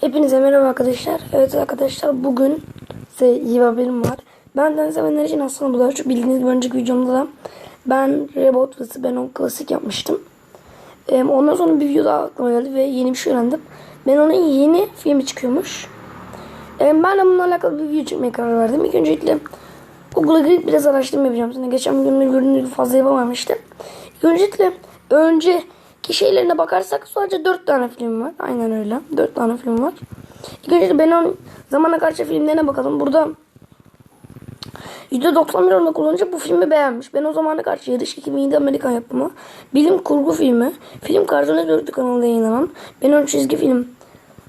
Hepinize merhaba arkadaşlar. Evet arkadaşlar bugün size iyi bir haberim var. Benden sevenler için aslında bu da çok bildiğiniz bir önceki videomda da ben Rebot vs. Ben on klasik yapmıştım. Ee, ondan sonra bir video daha aklıma geldi ve yeni bir şey öğrendim. Ben onun yeni filmi çıkıyormuş. Ee, ben de bununla alakalı bir video çekmeye karar verdim. İlk öncelikle Google'a girip biraz araştırma yapacağım. Sonra geçen gün gördüğünüz gibi fazla yapamamıştım. İlk öncelikle önceki şeylerine bakarsak sadece 4 tane film var. Aynen öyle. 4 tane film var. İlk önce ben onun zamana karşı filmlerine bakalım. Burada %91 oranında kullanıcı bu filmi beğenmiş. Ben o zamana karşı Yarış 2007 Amerikan yapımı bilim kurgu filmi. Film Cartoon Network kanalında yayınlanan Ben onun çizgi film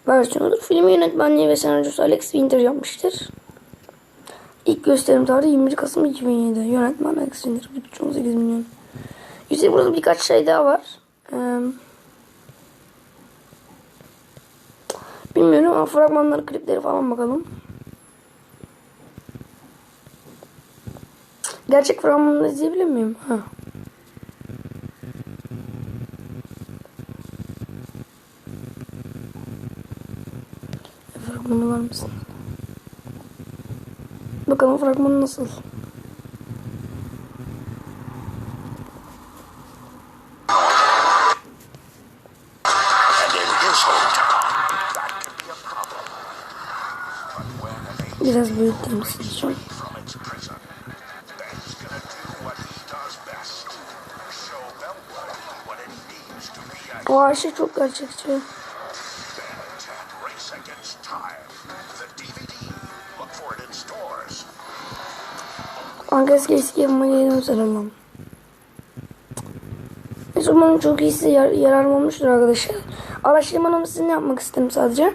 versiyonudur. Filmi yönetmenliği ve senaryosu Alex Winter yapmıştır. İlk gösterim tarihi 21 Kasım 2007. Yönetmen Alex Winter. Bütçe 18 milyon. Yüzey burada birkaç şey daha var. Bilmiyorum ama fragmanları, klipleri falan bakalım. Gerçek fragmanını izleyebilir miyim? Ha. Fragmanı var mısın? Bakalım fragmanı nasıl? Time. The DVD. Look for it in stores. Kanka eski geliyorum sarılmam. Umarım çok iyi size yar yararım olmuştur arkadaşlar. Araştırmanı sizinle yapmak istedim sadece.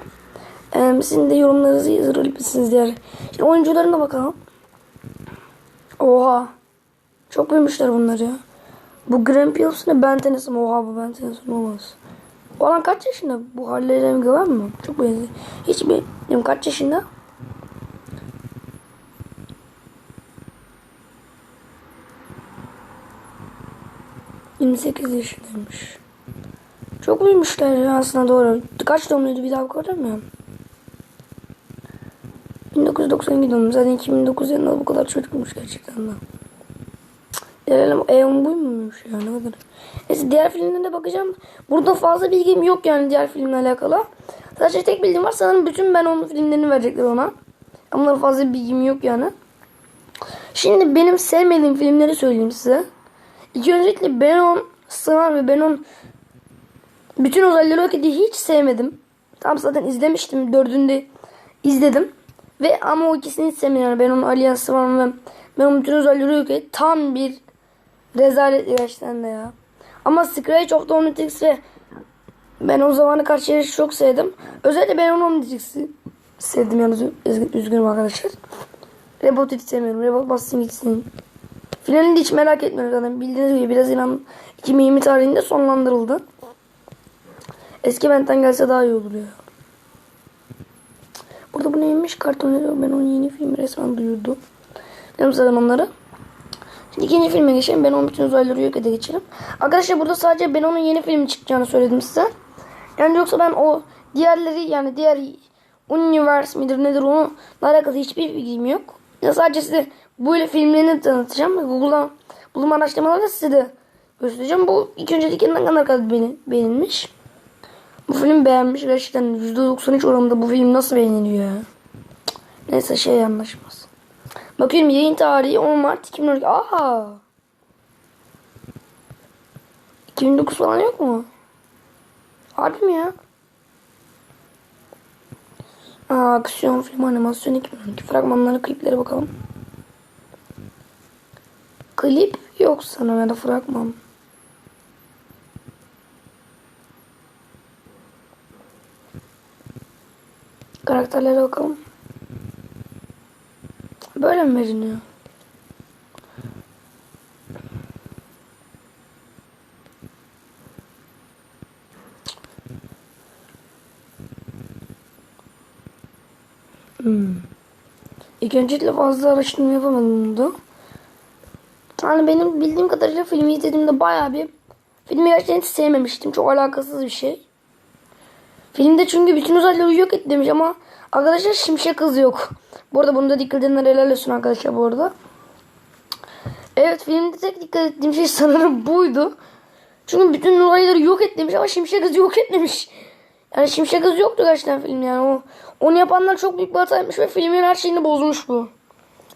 Ee, sizin de yorumlarınızı yazabilirsiniz diğer. Şimdi oyuncularına bakalım. Oha. Çok büyümüşler bunlar ya. Bu Grand Pills ne? Ben Tennyson'ım. Oha bu Ben Tennyson olmaz. O lan kaç yaşında? Bu hallerine güven mi? Çok benziyor. Hiç bilmiyorum kaç yaşında? ...28 yaşındaymış. Çok büyümüşler aslında doğru. Kaç doğumluydu bir daha bakabilir miyim? 1992 doğumlu. Zaten 2009 yılında bu kadar çocukmuş gerçekten de. Gelelim Eon bu muymuş ya ne kadar. Neyse diğer filmlerine bakacağım. Burada fazla bilgim yok yani diğer filmle alakalı. Sadece tek bildiğim var sanırım bütün ben onun filmlerini verecekler ona. Ama fazla bilgim yok yani. Şimdi benim sevmediğim filmleri söyleyeyim size. İlk öncelikle Benon, Sınar ve Benon bütün uzaylıları ediyor. Hiç sevmedim. Tam zaten izlemiştim. Dördünde izledim. Ve ama o ikisini sevmedim. Yani Benon, Alien, Sınar ve Benon bütün uzaylıları yok ediyor. Tam bir rezalet gerçekten de ya. Ama Scratch of the Omnitrix ve ben o zamanı karşı çok sevdim. Özellikle ben onu Omnitrix'i sevdim yalnız üz- üzgünüm arkadaşlar. Rebot hiç sevmiyorum. Rebot bassın gitsin. Finalini hiç merak etmiyorum zaten. Bildiğiniz gibi biraz inan 2020 tarihinde sonlandırıldı. Eski Benten gelse daha iyi olur ya. Burada bu neymiş? Karton. Ben onun yeni filmi resmen duyurdu. Benim zaten onları. Şimdi ikinci filme geçelim. Ben onun bütün uzaylıları yok ede geçelim. Arkadaşlar burada sadece ben onun yeni filmi çıkacağını söyledim size. Yani yoksa ben o diğerleri yani diğer universe midir nedir onunla alakalı hiçbir bilgim yok. Ya sadece size böyle filmlerini tanıtacağım. Google'dan bulum araştırmalarında size de göstereceğim. Bu ilk önceki ne kadar beğeni- beğenilmiş. Bu film beğenmiş. Gerçekten %93 oranında bu film nasıl beğeniliyor ya. Neyse şey anlaşmaz. Bakıyorum yayın tarihi 10 Mart 2012. Aa. 2009 falan yok mu? Harbi mi ya? Aa, aksiyon film animasyon 2012. Fragmanları kliplere bakalım. Klip yok sanırım ya da fragman. Karakterlere bakalım. Böyle mi veriliyor? Hmm. İlk öncelikle fazla araştırma yapamadım burada. Yani benim bildiğim kadarıyla filmi izlediğimde bayağı bir filmi gerçekten hiç sevmemiştim. Çok alakasız bir şey. Filmde çünkü bütün uzaylıları yok et demiş ama arkadaşlar şimşek hız yok. Bu arada bunu da dikkat edenler helal olsun arkadaşlar bu arada. Evet filmde tek dikkat ettiğim şey sanırım buydu. Çünkü bütün uzaylıları yok et demiş ama şimşek hızı yok etmemiş. Yani şimşek hızı yoktu gerçekten film yani. O, onu yapanlar çok büyük bir hata yapmış ve filmin her şeyini bozmuş bu.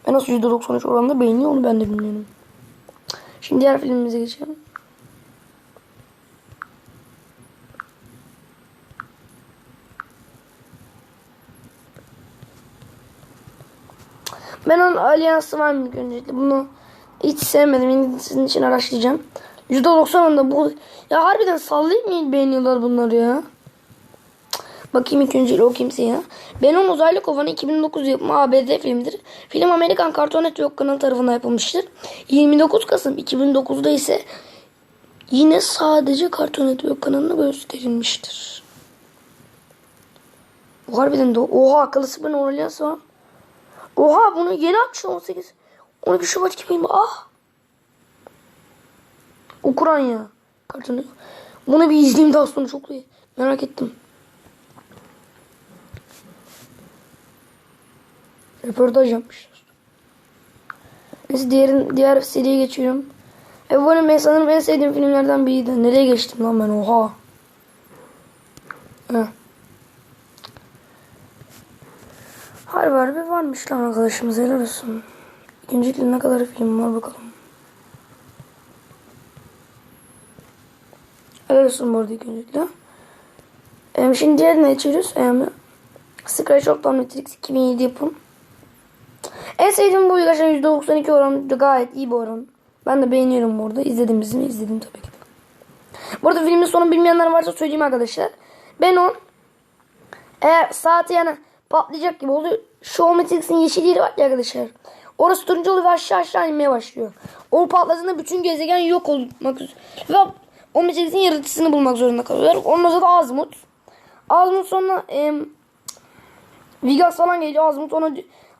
Ben nasıl %93 oranında beğeniyor onu ben de bilmiyorum. Şimdi diğer filmimize geçelim. Ben onun alyansı var mı öncelikle bunu hiç sevmedim. Yine sizin için araştıracağım. %90'ında bu ya harbiden sallayıp mı beğeniyorlar bunları ya? Bakayım ilk önce o kimse ya. Benim Uzaylı Kovanı 2009 yapımı ABD filmidir. Film Amerikan Cartoon Network kanalı tarafından yapılmıştır. 29 Kasım 2009'da ise yine sadece Cartoon Network kanalına gösterilmiştir. Bu harbiden de oha akıllı sıfır Orlyans var. Oha bunu yeni açtı 18. 12 Şubat 2020. Ah. Ukrayna. Kartını. Bunu bir izleyeyim daha sonra çok iyi. Merak ettim. Röportaj yapmışlar. Neyse diğer, diğer seriye geçiyorum. E bu benim sanırım en sevdiğim filmlerden biriydi. Nereye geçtim lan ben oha. Harbi harbi varmış lan arkadaşımız helal olsun. İkincilikle ne kadar film var bakalım. Helal olsun bu arada ikincilikle. Ee, şimdi diğerine geçiyoruz. Ee, Scratch of Matrix 2007 yapım. En sevdiğim bu gerçekten %92 oran gayet iyi bir oran. Ben de beğeniyorum bu arada. İzledim bizim izledim tabii ki. Bu arada filmin sonu bilmeyenler varsa söyleyeyim arkadaşlar. Ben on eğer saati yani patlayacak gibi oluyor. Şu Matrix'in yeşil yeri var ya arkadaşlar. Orası turuncu oluyor ve aşağı aşağı inmeye başlıyor. O patladığında bütün gezegen yok olmak üzere. Ve o Matrix'in yaratıcısını bulmak zorunda kalıyorlar. Onun adı da Azmut. Azmut sonra em, Vigas falan geliyor. Azmut ona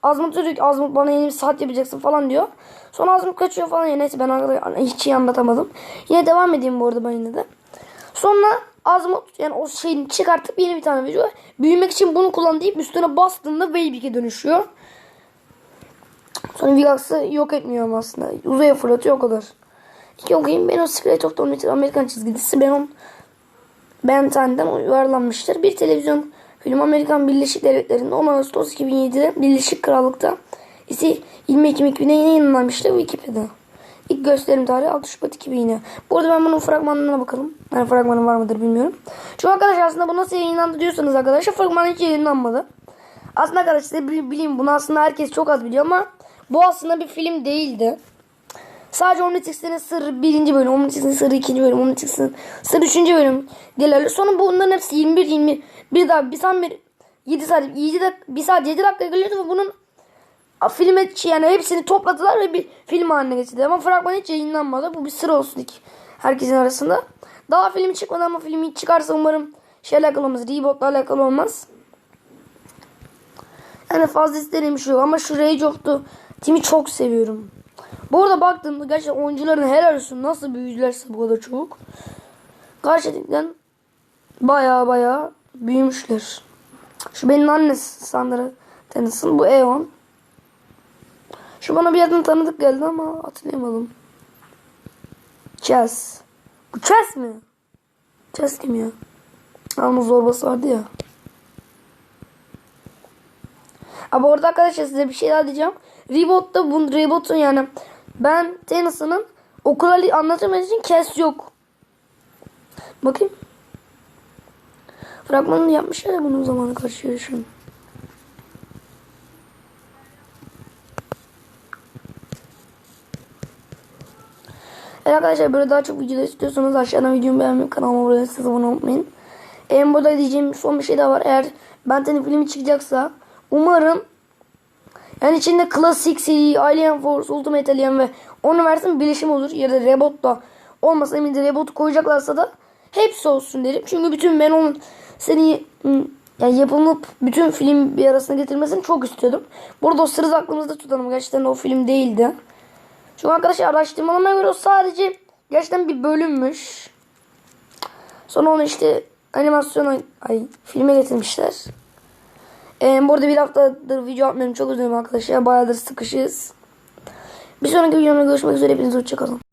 Azmut diyor ki Azmut bana yeni bir saat yapacaksın falan diyor. Sonra Azmut kaçıyor falan. Ya neyse ben hiç iyi anlatamadım. Yine devam edeyim bu arada ben yine de. Sonra Azmut yani o şeyini çıkartıp yeni bir tane veriyor. Büyümek için bunu kullan deyip üstüne bastığında Weybik'e dönüşüyor. Sonra Vigas'ı yok etmiyor ama aslında. Uzaya fırlatıyor o kadar. İki okuyayım. Ben o Secret of the Amerikan çizgi dizisi. Ben on Ben Ten'den uyarlanmıştır. Bir televizyon film Amerikan Birleşik Devletleri'nde 10 Ağustos 2007'de Birleşik Krallık'ta ise 20 Ekim 2000'de yayınlanmıştı Wikipedia. İlk gösterim tarihi 6 Şubat 2000'e. Bu arada ben bunun fragmanlarına bakalım. Yani fragmanı var mıdır bilmiyorum. Çünkü arkadaşlar aslında bu nasıl yayınlandı diyorsanız arkadaşlar fragman hiç yayınlanmadı. Aslında arkadaşlar size bileyim bunu aslında herkes çok az biliyor ama bu aslında bir film değildi. Sadece Omnitrix'in sırrı birinci bölüm, Omnitrix'in sırrı ikinci bölüm, Omnitrix'in sırrı üçüncü bölüm diyorlar. Sonra bunların hepsi 21 20 bir daha bir saat bir 7 saat 7 dakika, bir saat 7 dakika geliyordu ve bunun a, filme yani hepsini topladılar ve bir film haline getirdiler. Ama fragman hiç yayınlanmadı. Bu bir sır olsun ilk herkesin arasında. Daha film çıkmadı ama film hiç çıkarsa umarım şey alakalı olmaz. Reboot'la alakalı olmaz. Yani fazla isterim şu ama şu Rage of the Team'i çok seviyorum. Bu arada baktığımda gerçekten oyuncuların helal olsun nasıl büyüdülerse bu kadar çabuk. Gerçekten baya baya büyümüşler. Şu benim annesi Sandra Tennyson. Bu Eon. Şu bana bir yerden tanıdık geldi ama hatırlayamadım. Chess. Bu Chess mi? Chess kim ya? Ama zorbası vardı ya. Ama orada arkadaşlar size bir şey daha diyeceğim. Reboot'ta bu Reboot'un yani ben Tennyson'ın okula anlatamadığım için kes yok. Bakayım. Fragmanını yapmışlar ya bunun zamanı karşı yarışın. Evet arkadaşlar böyle daha çok video istiyorsanız aşağıdan videomu beğenmeyi kanalıma abone olmayı abone olmayın. En burada diyeceğim son bir şey daha var. Eğer Benten'in filmi çıkacaksa umarım yani içinde klasik seri, Alien Force, Ultimate Alien ve onu versin birleşim olur. Ya da Rebot da olmasa emin de Rebot koyacaklarsa da hepsi olsun derim. Çünkü bütün ben onun seni yani yapılıp bütün film bir arasına getirmesini çok istiyordum. Burada o sırrı aklımızda tutalım. Gerçekten o film değildi. Çünkü arkadaşlar araştırmalarıma göre o sadece gerçekten bir bölümmüş. Sonra onu işte animasyon oyn- ay filme getirmişler. Ee, burada bir haftadır video atmıyorum çok özledim arkadaşlar. Bayağıdır sıkışız. Bir sonraki videomda görüşmek üzere. Hepinize hoşçakalın.